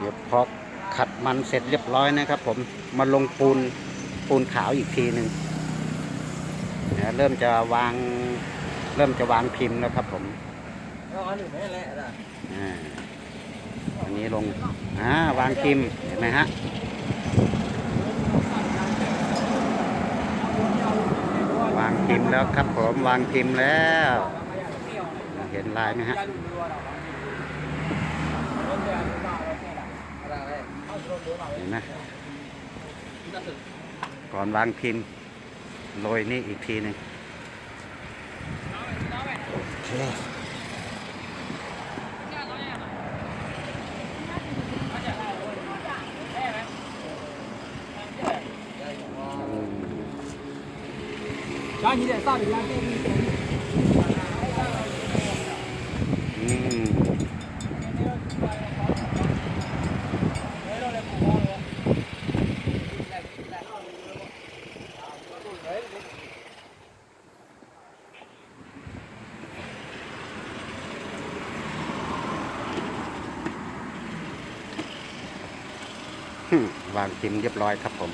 เดี๋ยวพอขัดมันเสร็จเรียบร้อยนะครับ ผมมาลงปูนปูนขาวอีกทีหนึ่งนะเริ่มจะวางเริ่มจะวางพิมพ์แล้วครับ ผมเอาอันหนึ่งไม่แหละนะอ่าอันนี้ลงอ่าวางพิมพ์เห็นไหมฮะวางพิมพ์แล้วครับ ผมวางพิมพ์แล้ว เห็นลายไหมฮะอะไร เห็นไหมก่อนวางพิมพ์โรยนี่อีกทีหนึ่งโอเค 然后你得上里边电力 วางพิมพ์เรียบร้อยครับผม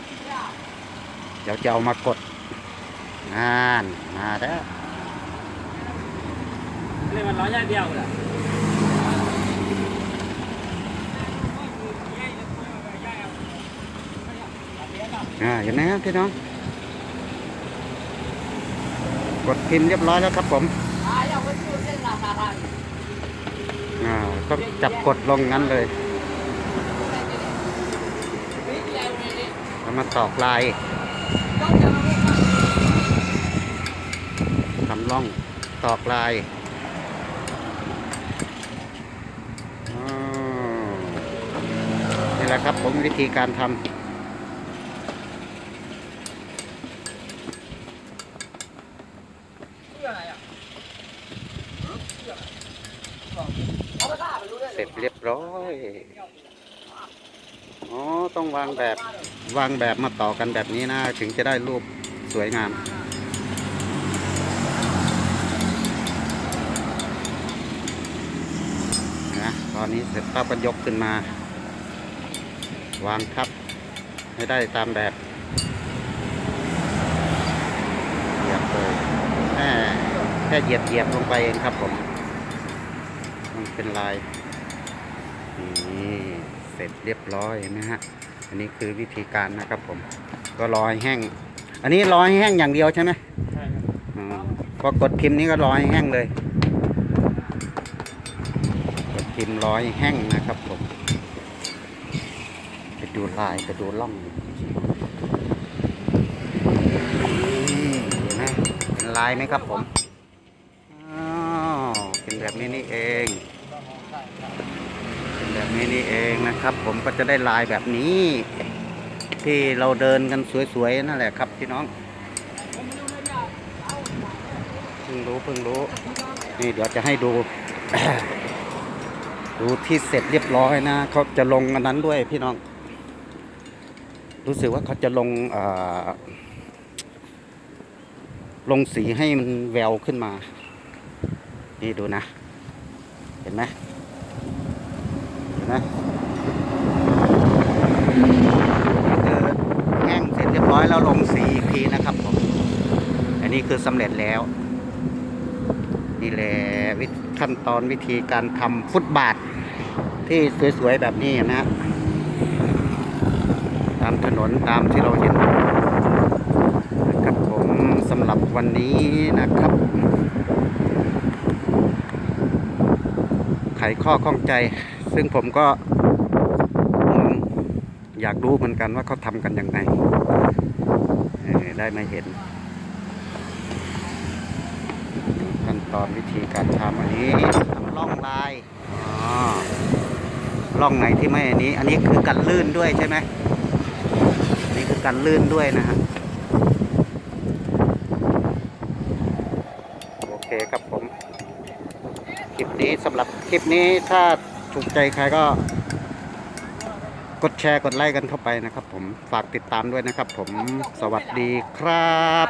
เดี๋ยวจะเอามากดงานมาแล้วนี่มันร้อยย่างเดียวเลยอ่าเห็นไหมครับพี่น้อง กดพิมพ์เรียบร้อยแล้วครับผมอ่าต้องจับกดลงงั้นเลย แล้วมาตอกลายทำร่องตอกลายอ๋อนี่แหละครับผมวิธีการทำเสร็จเรียบร้อย อ๋อ ต้องวางแบบวางแบบมาต่อกันแบบนี้นะ ถึงจะได้รูปสวยงาม นะตอนนี้เสร็จปั๊บก็ยกขึ้นมา วางทับ ให้ได้ตามแบบเหยียบเลยแค่แค่เหยียบเหยียบลงไปเองครับผม มันเป็นลายนี่เสร็จเรียบร้อยนไหมฮะ อันนี้คือวิธีการนะครับผม ก็รอให้แห้ง อันนี้รอให้แห้งอย่างเดียวใช่ไหมใช่ครับอมพอกดพิมพ์นี้ก็รอให้แห้งเลย กดพิมพ์รอให้แห้งนะครับผม ไปดูลายไปดูล่องนี่เห็นไหมเห็นลายไหมครับผมอ๋อเป็นแบบนี้นี่เองเป็น แบบนี้นี่เองนะครับ ผมก็จะได้ลายแบบนี้ ที่เราเดินกันสวยๆนั่นแหละครับพี่น้องเพิ่งรู้เพิ่งรู้นี่เดี๋ยวจะให้ดู ดูที่เสร็จเรียบร้อยนะเขาจะลงอันนั้นด้วยพี่น้อง รู้สึกว่าเขาจะลงลงสีให้มันแววขึ้นมา นี่ดูนะ เห็นไหม นะคือแห้งเสร็จเรียบร้อยแล้วลงสีอีกทีนะครับผม อันนี้คือสำเร็จแล้ว นี่แหละขั้นตอนวิธีการทำฟุตบาท ที่สวยๆแบบนี้นะฮะตามถนนตามที่เราเห็นนะครับผมสำหรับวันนี้นะครับไขข้อข้องใจ ซึ่งผมก็อืมอยากรู้เหมือนกันว่าเขาทำกันยังไงเออได้มาเห็น ขั้นตอนวิธีการทำอันนี้ทำล่องลายอ๋อล่องไหนที่ไม่อันนี้ อันนี้คือกันลื่นด้วยใช่ไหมอันนี้คือกันลื่นด้วยนะฮะโอเคครับผม คลิปนี้สำหรับคลิปนี้ถ้า ถูกใจใครก็ กดแชร์กดไลค์กันเข้าไปนะครับ ผมฝากติดตามด้วยนะครับ ผมสวัสดีครับ